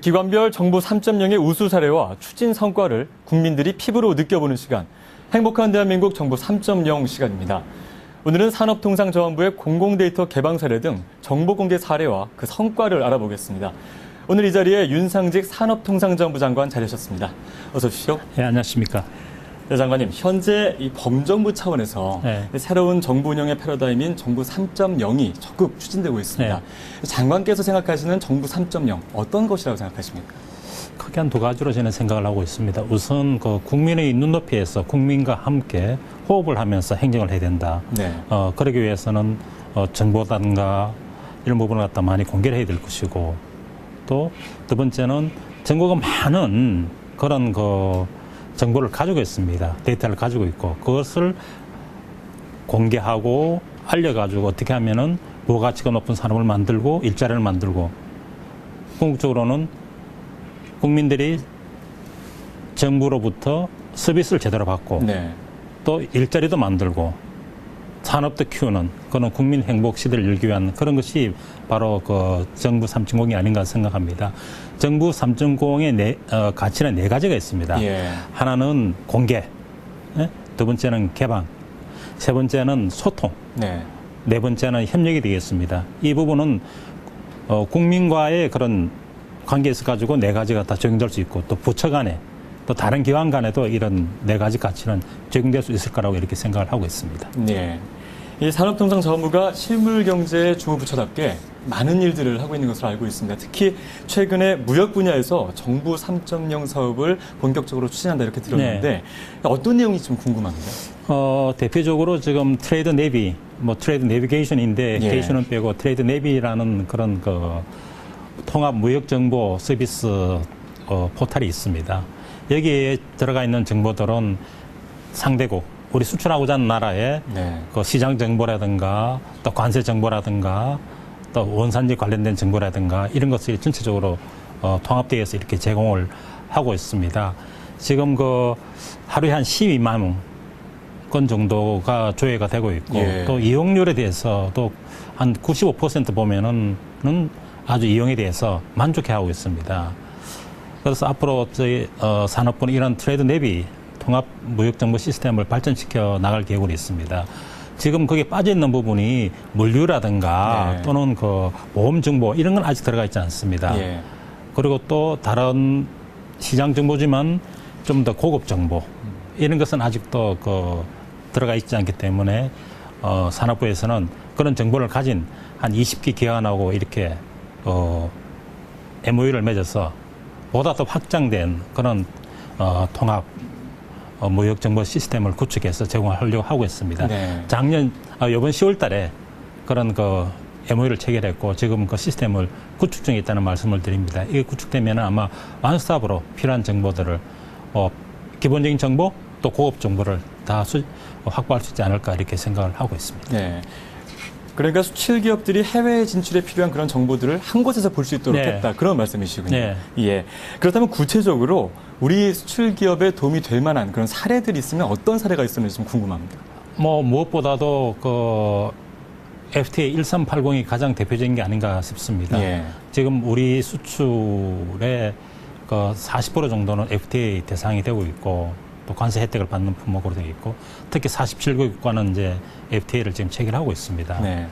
기관별 정부 3.0의 우수 사례와 추진 성과를 국민들이 피부로 느껴보는 시간. 행복한 대한민국 정부 3.0 시간입니다. 오늘은 산업통상자원부의 공공데이터 개방 사례 등 정보 공개 사례와 그 성과를 알아보겠습니다. 오늘 이 자리에 윤상직 산업통상자원부 장관 자리하셨습니다. 어서 오십시오. 네, 안녕하십니까. 네, 장관님. 현재 이 범정부 차원에서 네. 새로운 정부 운영의 패러다임인 정부 3.0이 적극 추진되고 있습니다. 네. 장관께서 생각하시는 정부 3.0 어떤 것이라고 생각하십니까? 크게 한 두 가지로 저는 생각을 하고 있습니다. 우선 그 국민의 눈높이에서 국민과 함께 호흡을 하면서 행정을 해야 된다. 네. 어, 그러기 위해서는 어, 정보단가 이런 부분을 갖다 많이 공개를 해야 될 것이고 또 두 번째는 정부가 많은 그런 그 정보를 가지고 있습니다. 데이터를 가지고 있고 그것을 공개하고 알려가지고 어떻게 하면은 부가가치가 높은 산업을 만들고 일자리를 만들고 궁극적으로는 국민들이 정부로부터 서비스를 제대로 받고 네. 또 일자리도 만들고 산업도 키우는 그런 국민 행복 시대를 열기 위한 그런 것이 바로 그 정부 3.0이 아닌가 생각합니다. 정부 3.0의 네, 어, 가치는 네 가지가 있습니다. 예. 하나는 공개, 예? 두 번째는 개방, 세 번째는 소통, 네. 네 번째는 협력이 되겠습니다. 이 부분은 어, 국민과의 그런 관계에서 가지고 네 가지가 다 적용될 수 있고 또 부처 간에 또 다른 기관 간에도 이런 네 가지 가치는 적용될 수 있을 거라고 이렇게 생각을 하고 있습니다. 네. 이 산업통상자원부가 실물경제 주무부처답게 많은 일들을 하고 있는 것으로 알고 있습니다. 특히 최근에 무역 분야에서 정부 3.0 사업을 본격적으로 추진한다 이렇게 들었는데 네. 어떤 내용이 좀 궁금합니다. 어, 대표적으로 지금 트레이드 내비, 뭐 트레이드 내비게이션인데 예. 게이션은 빼고 트레이드 내비라는 그런 그 통합 무역 정보 서비스 어, 포털이 있습니다. 여기에 들어가 있는 정보들은 상대국, 우리 수출하고자 하는 나라의 네. 그 시장 정보라든가 또 관세 정보라든가 또 원산지 관련된 정보라든가 이런 것들이 전체적으로 어, 통합되어서 이렇게 제공을 하고 있습니다. 지금 그 하루에 한 12만 건 정도가 조회가 되고 있고 예. 또 이용률에 대해서도 한 95% 보면은 는 아주 이용에 대해서 만족해하고 있습니다. 그래서 앞으로 저희 어, 산업부는 이런 트레이드 내비 통합 무역 정보 시스템을 발전시켜 나갈 계획으로 있습니다. 지금 거기에 빠져 있는 부분이 물류라든가 네. 또는 그 보험 정보 이런 건 아직 들어가 있지 않습니다. 예. 그리고 또 다른 시장 정보지만 좀 더 고급 정보 이런 것은 아직도 그 들어가 있지 않기 때문에 어, 산업부에서는 그런 정보를 가진 한 20기 기관하고 이렇게 어, MOU를 맺어서 보다 더 확장된 그런 어, 통합 어, 무역 정보 시스템을 구축해서 제공하려고 하고 있습니다. 네. 작년 아, 이번 10월달에 그런 그 MOU를 체결했고 지금 그 시스템을 구축 중에 있다는 말씀을 드립니다. 이게 구축되면 아마 완스톱으로 필요한 정보들을 어, 기본적인 정보 또 고급 정보를 다 수, 어, 확보할 수 있지 않을까 이렇게 생각을 하고 있습니다. 네. 그러니까 수출 기업들이 해외 진출에 필요한 그런 정보들을 한 곳에서 볼 수 있도록 네. 했다. 그런 말씀이시군요. 네. 예. 그렇다면 구체적으로 우리 수출 기업에 도움이 될 만한 그런 사례들이 있으면 어떤 사례가 있었는지 좀 궁금합니다. 뭐 무엇보다도 그 FTA 1380이 가장 대표적인 게 아닌가 싶습니다. 예. 지금 우리 수출의 그 40% 정도는 FTA 대상이 되고 있고 또 관세 혜택을 받는 품목으로 되어 있고 특히 47개국과는 이제 FTA를 지금 체결하고 있습니다. 네.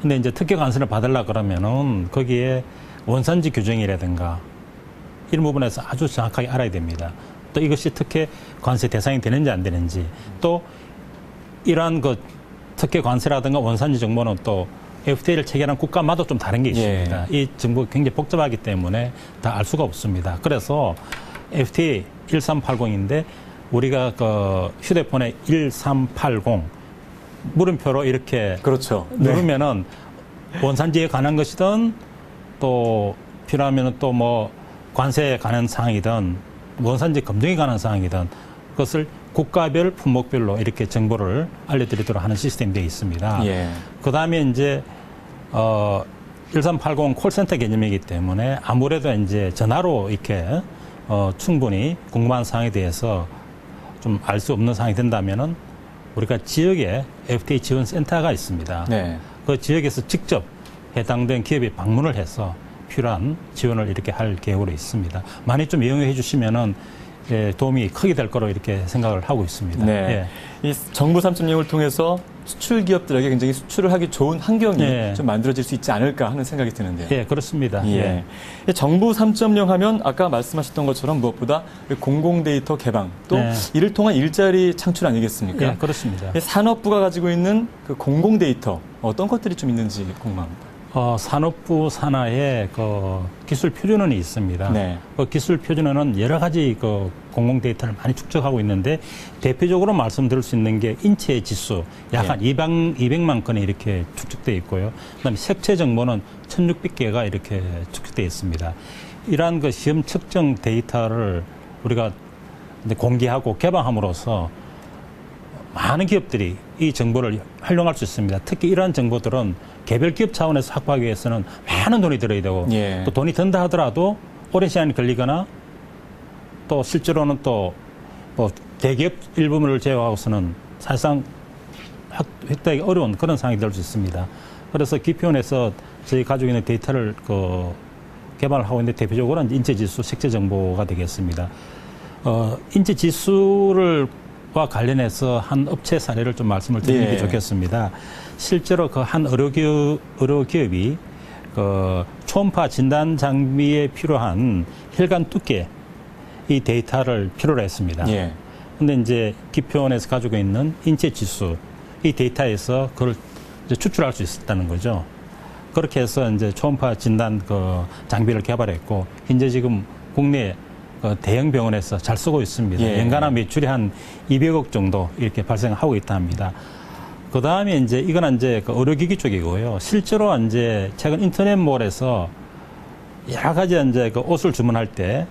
근데 이제 특혜 관세를 받으려 그러면은 거기에 원산지 규정이라든가 이런 부분에서 아주 정확하게 알아야 됩니다. 또 이것이 특혜 관세 대상이 되는지 안 되는지 또 이러한 그 특혜 관세라든가 원산지 정보는 또 FTA를 체결한 국가마다 좀 다른 게 있습니다. 이 정보가 굉장히 복잡하기 때문에 다 알 수가 없습니다. 그래서 FTA 1380인데 우리가 그 휴대폰에 1380 물음표로 이렇게 그렇죠. 네. 누르면은 원산지에 관한 것이든 또 필요하면은 또 뭐 관세에 관한 사항이든 원산지 검증에 관한 사항이든 그것을 국가별 품목별로 이렇게 정보를 알려드리도록 하는 시스템이 되어 있습니다. 예. 그 다음에 이제 어1380 콜센터 개념이기 때문에 아무래도 이제 전화로 이렇게 어 충분히 궁금한 사항에 대해서 좀 알 수 없는 사항이 된다면은 우리가 지역에 FTA 지원 센터가 있습니다. 네. 그 지역에서 직접 해당된 기업에 방문을 해서 필요한 지원을 이렇게 할 계획으로 있습니다. 많이 좀 이용해 주시면은 예, 도움이 크게 될 거로 이렇게 생각을 하고 있습니다. 네. 이 정부 3.0을 통해서 수출 기업들에게 굉장히 수출을 하기 좋은 환경이 네. 좀 만들어질 수 있지 않을까 하는 생각이 드는데요. 예, 예, 그렇습니다. 예. 이 정부 3.0 하면 아까 말씀하셨던 것처럼 무엇보다 공공 데이터 개방 또 네. 이를 통한 일자리 창출 아니겠습니까? 예, 그렇습니다. 이 산업부가 가지고 있는 그 공공 데이터 어떤 것들이 좀 있는지 궁금합니다. 어, 산업부 산하에 그 기술 표준원이 있습니다. 네. 그 기술 표준원은 여러 가지 그 공공 데이터를 많이 축적하고 있는데 대표적으로 말씀드릴 수 있는 게 인체 지수 약한 200, 200 만 건이 이렇게 축적돼 있고요. 그다음에 색채 정보는 1,600개가 이렇게 축적돼 있습니다. 이러한 그 시험 측정 데이터를 우리가 공개하고 개방함으로써 많은 기업들이 이 정보를 활용할 수 있습니다. 특히 이러한 정보들은 개별 기업 차원에서 확보하기 위해서는 많은 돈이 들어야 되고 예. 또 돈이 든다 하더라도 오랜 시간이 걸리거나 또 실제로는 또 뭐 대기업 일부분을 제외하고서는 사실상 확- 획득하기 어려운 그런 상황이 될 수 있습니다. 그래서 기표원에서 저희 가지고 있는 데이터를 그 개발을 하고 있는데 대표적으로 이제 인체 지수, 색채 정보가 되겠습니다. 어, 인체 지수를 과 관련해서 한 업체 사례를 좀 말씀을 드리는 네. 게 좋겠습니다. 실제로 그 한 의료기업, 의료기업이 그 초음파 진단 장비에 필요한 혈관 두께 이 데이터를 필요로 했습니다. 예. 근데 이제 기표원에서 가지고 있는 인체 지수 이 데이터에서 그걸 추출할 수 있었다는 거죠. 그렇게 해서 이제 초음파 진단 그 장비를 개발했고 현재 지금 국내 그 대형 병원에서 잘 쓰고 있습니다. 예. 연간한 매출이 한 200억 정도 이렇게 발생하고 있다 합니다. 그 다음에 이제 이건 이제 그 의료기기 쪽이고요. 실제로 이제 최근 인터넷몰에서 여러 가지 이제 그 옷을 주문할 때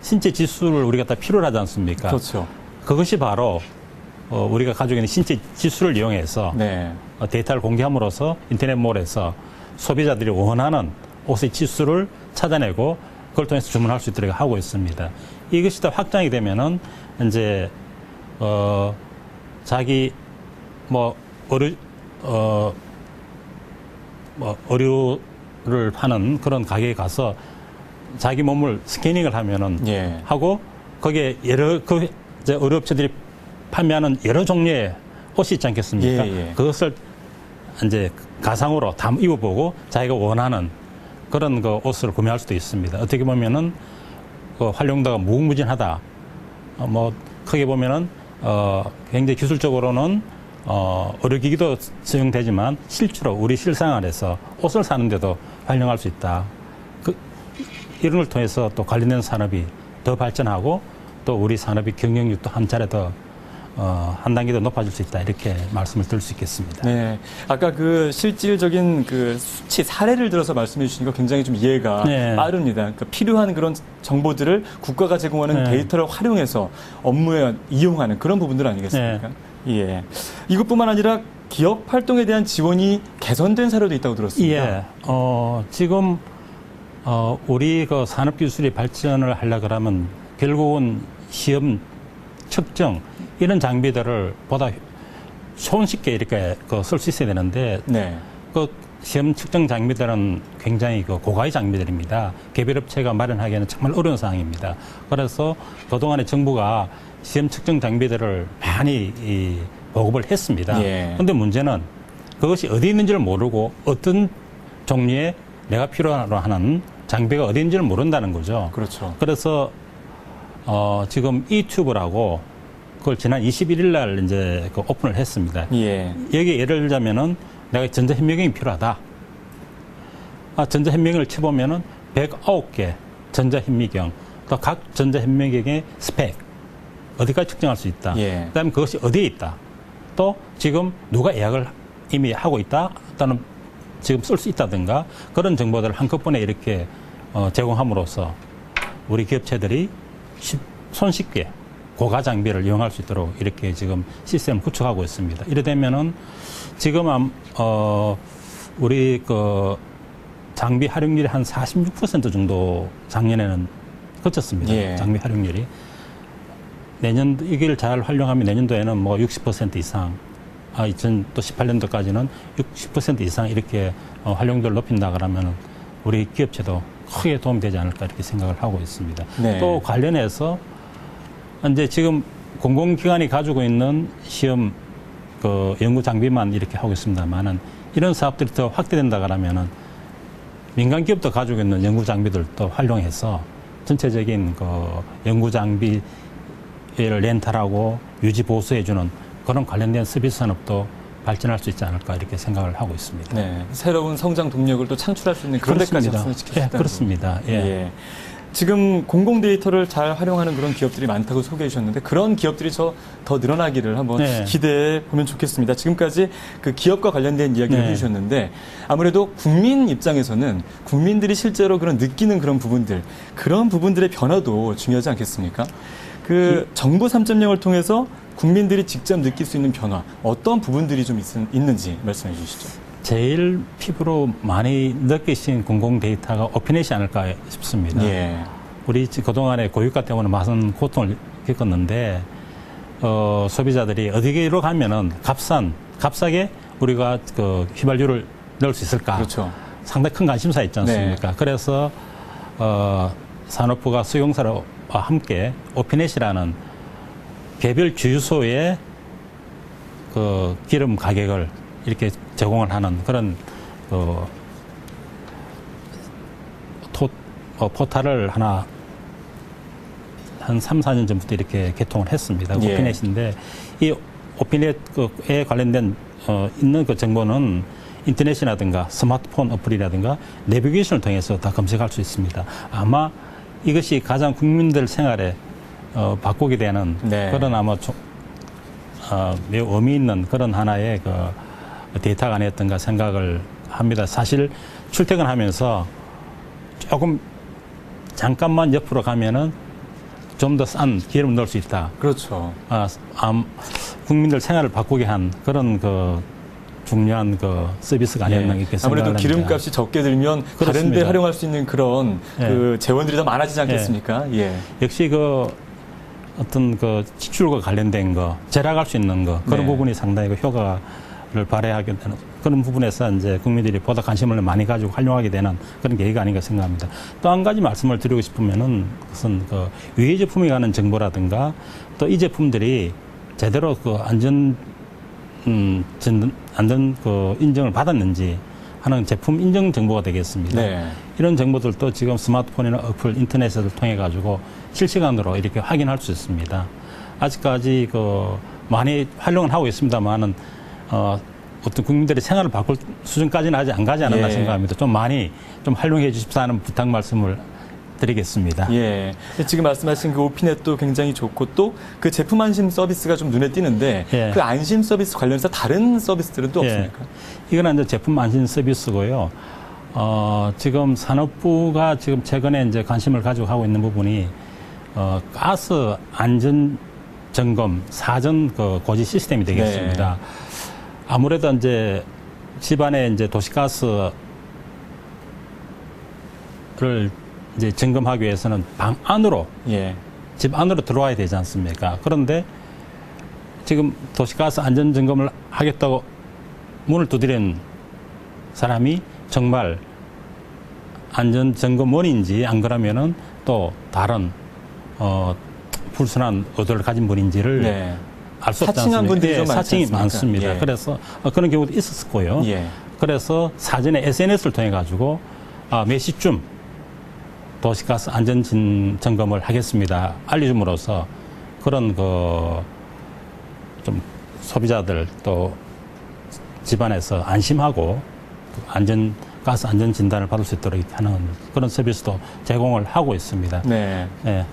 신체 지수를 우리가 다 필요로 하지 않습니까? 그렇죠. 그것이 바로 어, 우리가 가지고 있는 신체 지수를 이용해서 네. 어, 데이터를 공개함으로써 인터넷몰에서 소비자들이 원하는 옷의 지수를 찾아내고 그걸 통해서 주문할 수 있도록 하고 있습니다. 이것이 더 확장이 되면은 이제 어 자기 뭐 의류 어뭐 의류를 파는 그런 가게에 가서 자기 몸을 스캐닝을 하면은 예. 하고 거기에 여러 그 이제 의료업체들이 판매하는 여러 종류의 옷이 있지 않겠습니까? 예, 예. 그것을 이제 가상으로 다 입어보고 자기가 원하는 그런 그 옷을 구매할 수도 있습니다. 어떻게 보면은 그 활용도가 무궁무진하다. 어, 뭐 크게 보면은 어 굉장히 기술적으로는 어 의료기기도 사용되지만 실제로 우리 실생활에서 옷을 사는데도 활용할 수 있다. 그 이런 걸 통해서 또 관련된 산업이 더 발전하고 또 우리 산업의 경쟁력도 한 차례 더 어, 한 단계 더 높아질 수 있다 이렇게 말씀을 드릴 수 있겠습니다. 네. 아까 그 실질적인 그 수치 사례를 들어서 말씀해 거 굉장히 좀 이해가 네. 빠릅니다. 그러니까 필요한 그런 정보들을 국가가 제공하는 네. 데이터를 활용해서 업무에 이용하는 그런 부분들 아니겠습니까? 예. 이것뿐만 아니라 기업 활동에 대한 지원이 개선된 사례도 있다고 들었습니다. 예, 어, 지금 어, 우리 그 산업 기술이 발전을 하려 그러면 결국은 시험 측정 이런 장비들을 보다 손쉽게 이렇게 그 쓸 수 있어야 되는데 네. 그 시험 측정 장비들은 굉장히 그 고가의 장비들입니다. 개별 업체가 마련하기에는 정말 어려운 상황입니다. 그래서 그동안에 정부가 시험 측정 장비들을 많이 이 보급을 했습니다. 예. 그런데 문제는 그것이 어디 있는지를 모르고 어떤 종류의 내가 필요로 하는 장비가 어디 있는지를 모른다는 거죠. 그렇죠. 그래서 어, 지금 이튜브라고 그걸 지난 21일 날 이제 그 오픈을 했습니다. 예. 여기 예를 들자면은 내가 전자현미경이 필요하다. 아, 전자현미경을 쳐보면은 109개 전자현미경, 또 각 전자현미경의 스펙, 어디까지 측정할 수 있다. 예. 그 다음에 그것이 어디에 있다. 또 지금 누가 예약을 이미 하고 있다. 또는 지금 쓸 수 있다든가 그런 정보들을 한꺼번에 이렇게 어, 제공함으로써 우리 기업체들이 쉽- 손쉽게 고가 장비를 이용할 수 있도록 이렇게 지금 시스템을 구축하고 있습니다. 이래 되면은 지금 암- 어 우리 그 장비 활용률이 한 46% 정도 작년에는 그쳤습니다. 예. 장비 활용률이 내년 이걸 잘 활용하면 내년도에는 뭐 60% 이상 아 2018년도까지는 60% 이상 이렇게 어, 활용도를 높인다 그러면은 우리 기업체도 크게 도움이 되지 않을까 이렇게 생각을 하고 있습니다. 네. 또 관련해서 이제 지금 공공기관이 가지고 있는 시험 그 연구 장비만 이렇게 하고 있습니다만은 이런 사업들이 더 확대된다 그러면은 민간 기업도 가지고 있는 연구 장비들도 활용해서 전체적인 그 연구 장비를 렌탈하고 유지 보수해주는 그런 관련된 서비스 산업도 발전할 수 있지 않을까 이렇게 생각을 하고 있습니다. 네. 새로운 성장 동력을 또 창출할 수 있는 그런 데까지 시키겠다는 그렇습니다. 예. 예. 지금 공공 데이터를 잘 활용하는 그런 기업들이 많다고 소개해 주셨는데 그런 기업들이 저 더 늘어나기를 한번 네. 기대해 보면 좋겠습니다. 지금까지 그 기업과 관련된 이야기를 네. 해주셨는데 아무래도 국민 입장에서는 국민들이 실제로 그런 느끼는 그런 부분들 그런 부분들의 변화도 중요하지 않겠습니까? 그 정부 3.0을 통해서 국민들이 직접 느낄 수 있는 변화 어떤 부분들이 좀 있, 있는지 말씀해 주시죠. 제일 피부로 많이 느끼신 공공 데이터가 오픈넷이 않을까 싶습니다. 예. 우리 지- 그동안에 고유가 때문에 많은 고통을 겪었는데 어, 소비자들이 어디로 가면은 값싼 값싸게 우리가 그 휘발유를 넣을 수 있을까 그렇죠. 상당히 큰 관심사 있지 네. 않습니까? 그래서 어, 산업부가 수용사와 함께 오피넷이라는 개별 주유소에 그 기름 가격을 이렇게 제공을 하는 그런 그 토, 어, 포탈을 하나 한 3, 4년 전부터 이렇게 개통을 했습니다. 예. 오피넷인데 이 오피넷에 관련된 어, 있는 그 정보는 인터넷이라든가 스마트폰 어플이라든가 내비게이션을 통해서 다 검색할 수 있습니다. 아마 이것이 가장 국민들 생활에 어, 바꾸게 되는 네. 그런 아마 조- 어, 매우 의미 있는 그런 하나의 그 데이터가 아니었던가 생각을 합니다. 사실 출퇴근하면서 조금 잠깐만 옆으로 가면은 좀 더 싼 기름 넣을 수 있다. 그렇죠. 아, 암, 국민들 생활을 바꾸게 한 그런 그 중요한 그 서비스가 아니었나 예. 이렇게 아무래도. 기름값이 적게 들면 다른데. 활용할 수 있는 그런 예. 그 재원들이 더 많아지지 않겠습니까? 예. 역시 그 어떤 그 지출과 관련된 거, 절약할 수 있는 거 그런 네. 부분이 상당히 그 효과 를 발휘하게 되는 그런 부분에서 이제 국민들이 보다 관심을 많이 가지고 활용하게 되는 그런 계기가 아닌가 생각합니다. 또 한 가지 말씀을 드리고 싶으면은 그것은 그 유해 제품에 관한 정보라든가 또 이 제품들이 제대로 그 안전 음, 전, 안전 그 인정을 받았는지 하는 제품 인정 정보가 되겠습니다. 네. 이런 정보들도 지금 스마트폰이나 어플, 인터넷을 통해 가지고 실시간으로 이렇게 확인할 수 있습니다. 아직까지 그 많이 활용은 하고 있습니다만은 어, 어떤 국민들의 생활을 바꿀 수준까지는 아직 안 가지 않았나 예. 생각합니다. 좀 많이 좀 활용해 주십사 하는 부탁 말씀을 드리겠습니다. 예. 지금 말씀하신 그 오피넷도 굉장히 좋고 또 그 제품 안심 서비스가 좀 눈에 띄는데 예. 그 안심 서비스 관련해서 다른 서비스들은 또 예. 없습니까? 이거는 이제 제품 안심 서비스고요. 어, 지금 산업부가 지금 최근에 이제 관심을 가지고 하고 있는 부분이 어, 가스 안전 점검 사전 그 고지 시스템이 되겠습니다. 네. 아무래도 이제 집안에 이제 도시가스를 이제 점검하기 위해서는 방 안으로 예. 집 안으로 들어와야 되지 않습니까? 그런데 지금 도시가스 안전 점검을 하겠다고 문을 두드린 사람이 정말 안전 점검원인지 안 그러면은 또 다른 어 불순한 의도를 가진 분인지를 네. 알 수 없지 사칭한 않습니까? 분들이 예, 사칭이? 많습니다. 예. 그래서 어, 그런 경우도 있었고요. 예. 그래서 사전에 SNS를 통해 가지고 아, 몇 시쯤 도시가스 안전 진- 점검을 하겠습니다. 알려줌으로써 그런 그 좀 소비자들 또 집안에서 안심하고 그 안전 가스 안전 진단을 받을 수 있도록 하는 그런 서비스도 제공을 하고 있습니다. 네. 예.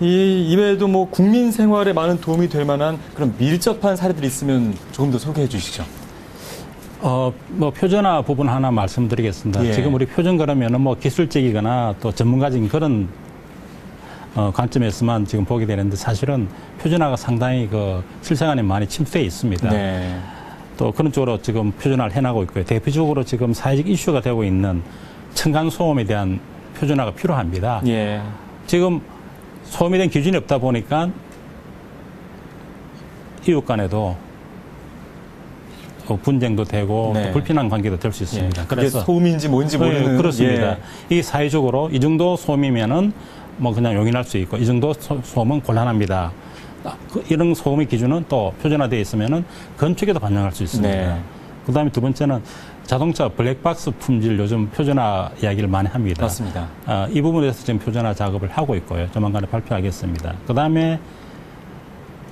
이 이외에도 뭐 국민 생활에 많은 도움이 될 만한 그런 밀접한 사례들이 있으면 조금 더 소개해 주시죠. 어, 뭐 표준화 부분 하나 말씀드리겠습니다. 예. 지금 우리 표준 그러면은 뭐 기술적이거나 또 전문가적인 그런 어, 관점에서만 지금 보게 되는데 사실은 표준화가 상당히 그 실생활에 많이 침투되어 있습니다. 네. 또 그런 쪽으로 지금 표준화를 해나가고 있고요. 대표적으로 지금 사회적 이슈가 되고 있는 층간 소음에 대한 표준화가 필요합니다. 예. 지금 대한 기준이 없다 보니까 이웃 간에도 어, 분쟁도 되고 네. 또 불편한 관계도 될수 예. 있습니다. 그게 소음인지 뭔지 모르는 예, 그렇습니다. 예. 이게 사회적으로 이 정도 소음이면은 뭐 그냥 용인할 수 있고 이 정도 소, 소음은 곤란합니다. 아, 그 이런 소음의 기준은 또 표준화되어 있으면은 건축에도 반영할 수 있습니다. 네. 그다음에 두 번째는 자동차 블랙박스 품질 요즘 표준화 이야기를 많이 합니다. 맞습니다. 아, 이 부분에서 지금 표준화 작업을 하고 있고요. 조만간에 발표하겠습니다. 그 다음에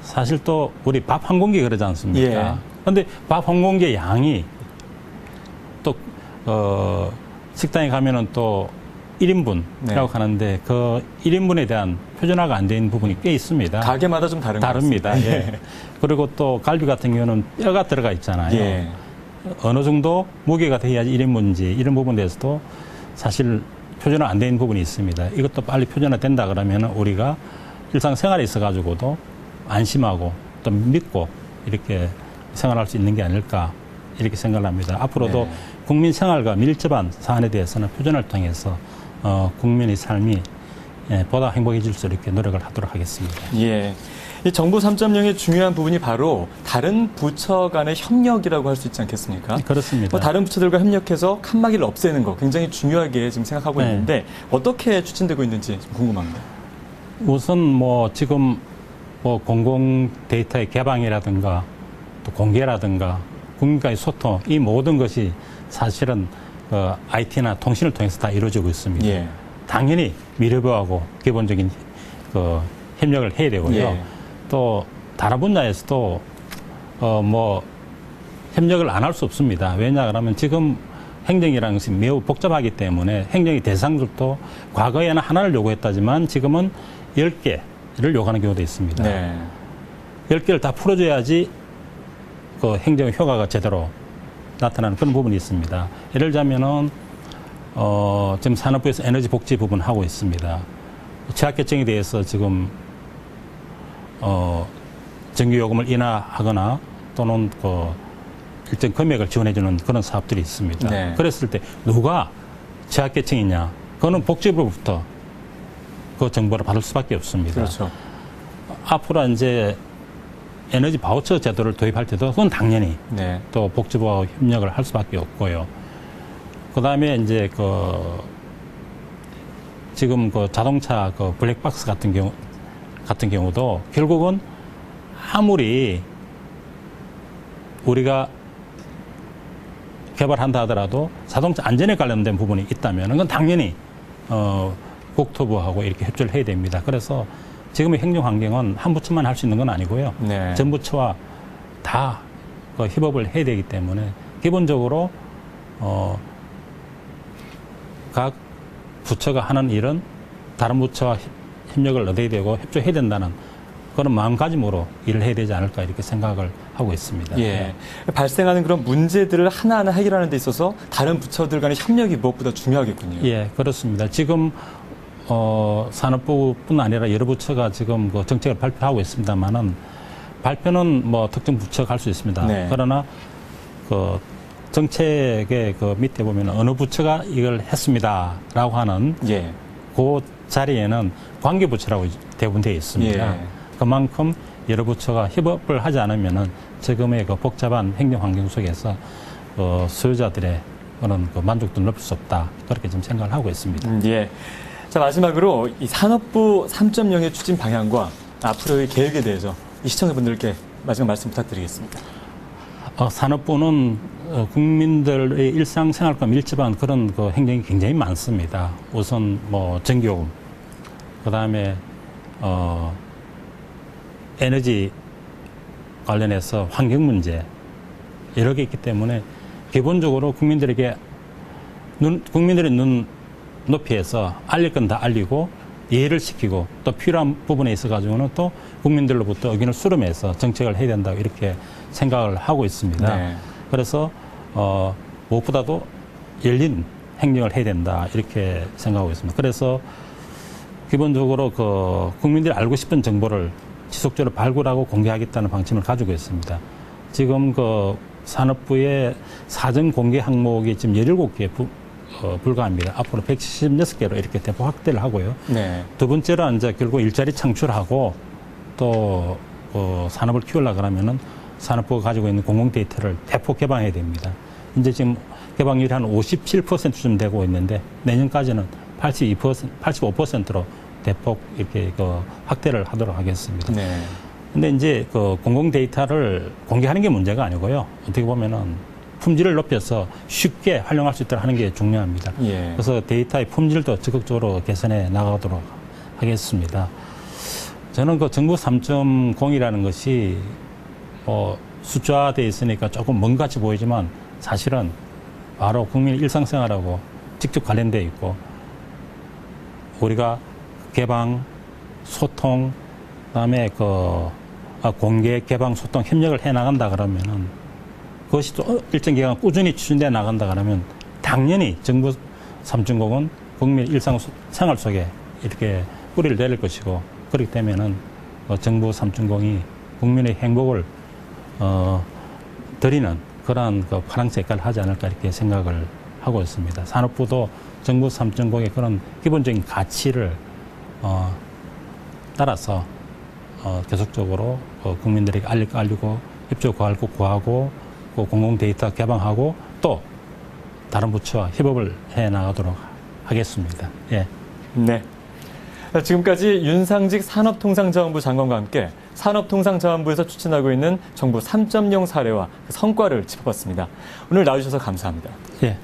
사실 또 우리 밥 한 공기 그러지 않습니까? 예. 근데 밥한 공기의 양이 또, 어, 식당에 가면은 또 1인분이라고 네. 하는데 그 1인분에 대한 표준화가 안 된 부분이 꽤 있습니다. 가게마다 좀 다른 것 다릅니다. 같습니다. 예. 그리고 또 갈비 같은 경우는 뼈가 들어가 있잖아요. 예. 어느 정도 무게가 돼야지 1인분인지 이런 부분에 대해서도 사실 표준화 안 된 부분이 있습니다. 이것도 빨리 표준화 된다 그러면 우리가 일상생활에 있어 가지고도 안심하고 또 믿고 이렇게 생활할 수 있는 게 아닐까 이렇게 생각을 합니다. 앞으로도 네. 국민 생활과 밀접한 사안에 대해서는 표준화를 통해서 어, 국민의 삶이 예, 보다 행복해질 수 있게 노력을 하도록 하겠습니다. 예. 이 정부 3.0의 중요한 부분이 바로 다른 부처 간의 협력이라고 할 수 있지 않겠습니까? 그렇습니다. 뭐 다른 부처들과 협력해서 칸막이를 없애는 거 굉장히 중요하게 지금 생각하고 네. 있는데 어떻게 추진되고 있는지 좀 궁금합니다. 우선 뭐 지금 뭐 공공 데이터의 개방이라든가 또 공개라든가 국민과의 소통 이 모든 것이 사실은 어, IT나 통신을 통해서 다 이루어지고 있습니다. 예. 당연히 미래부하고 기본적인 그 협력을 해야 되고요. 예. 또 다른 분야에서도 어 뭐 협력을 안 할 수 없습니다. 왜냐 그러면 지금 행정이라는 것이 매우 복잡하기 때문에 행정의 대상들도 과거에는 하나를 요구했다지만 지금은 열 개를 요구하는 경우도 있습니다. 네. 열 개를 다 풀어줘야지 그 행정의 효과가 제대로 나타나는 그런 부분이 있습니다. 예를 들자면은 어, 지금 산업부에서 에너지 복지 부분 하고 있습니다. 취약 계층에 대해서 지금 어, 전기 요금을 인하하거나 또는 그 일정 금액을 지원해주는 그런 사업들이 있습니다. 네. 그랬을 때 누가 취약 계층이냐? 그거는 복지부부터 그 정보를 받을 수밖에 없습니다. 그렇죠. 앞으로 이제 에너지 바우처 제도를 도입할 때도 그건 당연히 네. 또 복지부와 협력을 할 수밖에 없고요. 그 다음에 이제 그 지금 그 자동차 그 블랙박스 같은 경우 같은 경우도 결국은 아무리 우리가 개발한다 하더라도 자동차 안전에 관련된 부분이 있다면 그건 당연히 어 국토부하고 이렇게 협조를 해야 됩니다. 그래서 지금의 행정 환경은 한 부처만 할 수 있는 건 아니고요. 네. 전 부처와 다 그 협업을 해야 되기 때문에 기본적으로 어, 각 부처가 하는 일은 다른 부처와 협- 협력을 얻어야 되고 협조해야 된다는 그런 마음가짐으로 일을 해야 되지 않을까 이렇게 생각을 하고 있습니다. 예. 발생하는 그런 문제들을 하나하나 해결하는 데 있어서 다른 부처들 간의 협력이 무엇보다 중요하겠군요. 예, 그렇습니다. 지금 어, 산업부뿐 아니라 여러 부처가 지금 그 정책을 발표하고 있습니다만은 발표는 뭐 특정 부처가 할 수 있습니다. 네. 그러나 그 정책의 그 밑에 보면 어느 부처가 이걸 했습니다라고 하는 예. 그 자리에는 관계부처라고 대부분 되어 있습니다. 예. 그만큼 여러 부처가 협업을 하지 않으면은 지금의 그 복잡한 행정 환경 속에서 어, 소유자들의 그런 그 만족도를 높일 수 없다. 그렇게 좀 생각을 하고 있습니다. 음, 예. 자, 마지막으로 이 산업부 3.0의 추진 방향과 앞으로의 계획에 대해서 이 시청자분들께 마지막 말씀 부탁드리겠습니다. 어, 산업부는 어, 국민들의 일상생활과 밀접한 그런 그 행정이 굉장히 많습니다. 우선 뭐 전기요금, 그 다음에 어, 에너지 관련해서 환경 문제 여러 개 있기 때문에 기본적으로 국민들에게 눈, 국민들의 눈 높이에서 알릴 건 다 알리고 이해를 시키고 또 필요한 부분에 있어 가지고는 또 국민들로부터 의견을 수렴해서 정책을 해야 된다고 이렇게 생각을 하고 있습니다. 네. 그래서 어, 무엇보다도 열린 행정을 해야 된다 이렇게 생각하고 있습니다. 그래서 기본적으로 그 국민들이 알고 싶은 정보를 지속적으로 발굴하고 공개하겠다는 방침을 가지고 있습니다. 지금 그 산업부의 사전 공개 항목이 지금 17개 부, 어, 불과합니다. 앞으로 176개로 이렇게 대폭 확대를 하고요. 네. 두 번째로 이제 결국 일자리 창출하고 또 어, 산업을 키우려 그러면은 산업부가 가지고 있는 공공 데이터를 대폭 개방해야 됩니다. 이제 지금 개방률이 한 57%쯤 되고 있는데 내년까지는 82%, 85%로 대폭 이렇게 그 확대를 하도록 하겠습니다. 네. 근데 이제 그 공공 데이터를 공개하는 게 문제가 아니고요. 어떻게 보면은 품질을 높여서 쉽게 활용할 수 있도록 하는 게 중요합니다. 예. 그래서 데이터의 품질도 적극적으로 개선해 나가도록 하겠습니다. 저는 그 정부 3.0이라는 것이 뭐 숫자화되어 있으니까 조금 먼 같이 보이지만 사실은 바로 국민 일상생활하고 직접 관련되어 있고 우리가 개방, 소통, 그다음에 그 아, 공개, 개방, 소통 협력을 해 나간다 그러면은 그것이 또 일정 기간 꾸준히 추진돼 나간다 그러면 당연히 정부 3.0은 국민 일상 소- 생활 속에 이렇게 뿌리를 내릴 것이고 그렇기 때문에는 어, 정부 3.0이 국민의 행복을 어, 드리는 그러한 그 파랑새 역할을 하지 않을까 이렇게 생각을 하고 있습니다. 산업부도 정부 3.0의 그런 기본적인 가치를 어, 따라서 어, 계속적으로 어, 국민들에게 알리, 알리고 협조 구하고 구하고 그 공공 데이터 개방하고 또 다른 부처와 협업을 해 나가도록 하겠습니다. 예. 네. 지금까지 윤상직 산업통상자원부 장관과 함께 산업통상자원부에서 추진하고 있는 정부 3.0 사례와 그 성과를 짚어봤습니다. 오늘 나와주셔서 감사합니다. 예.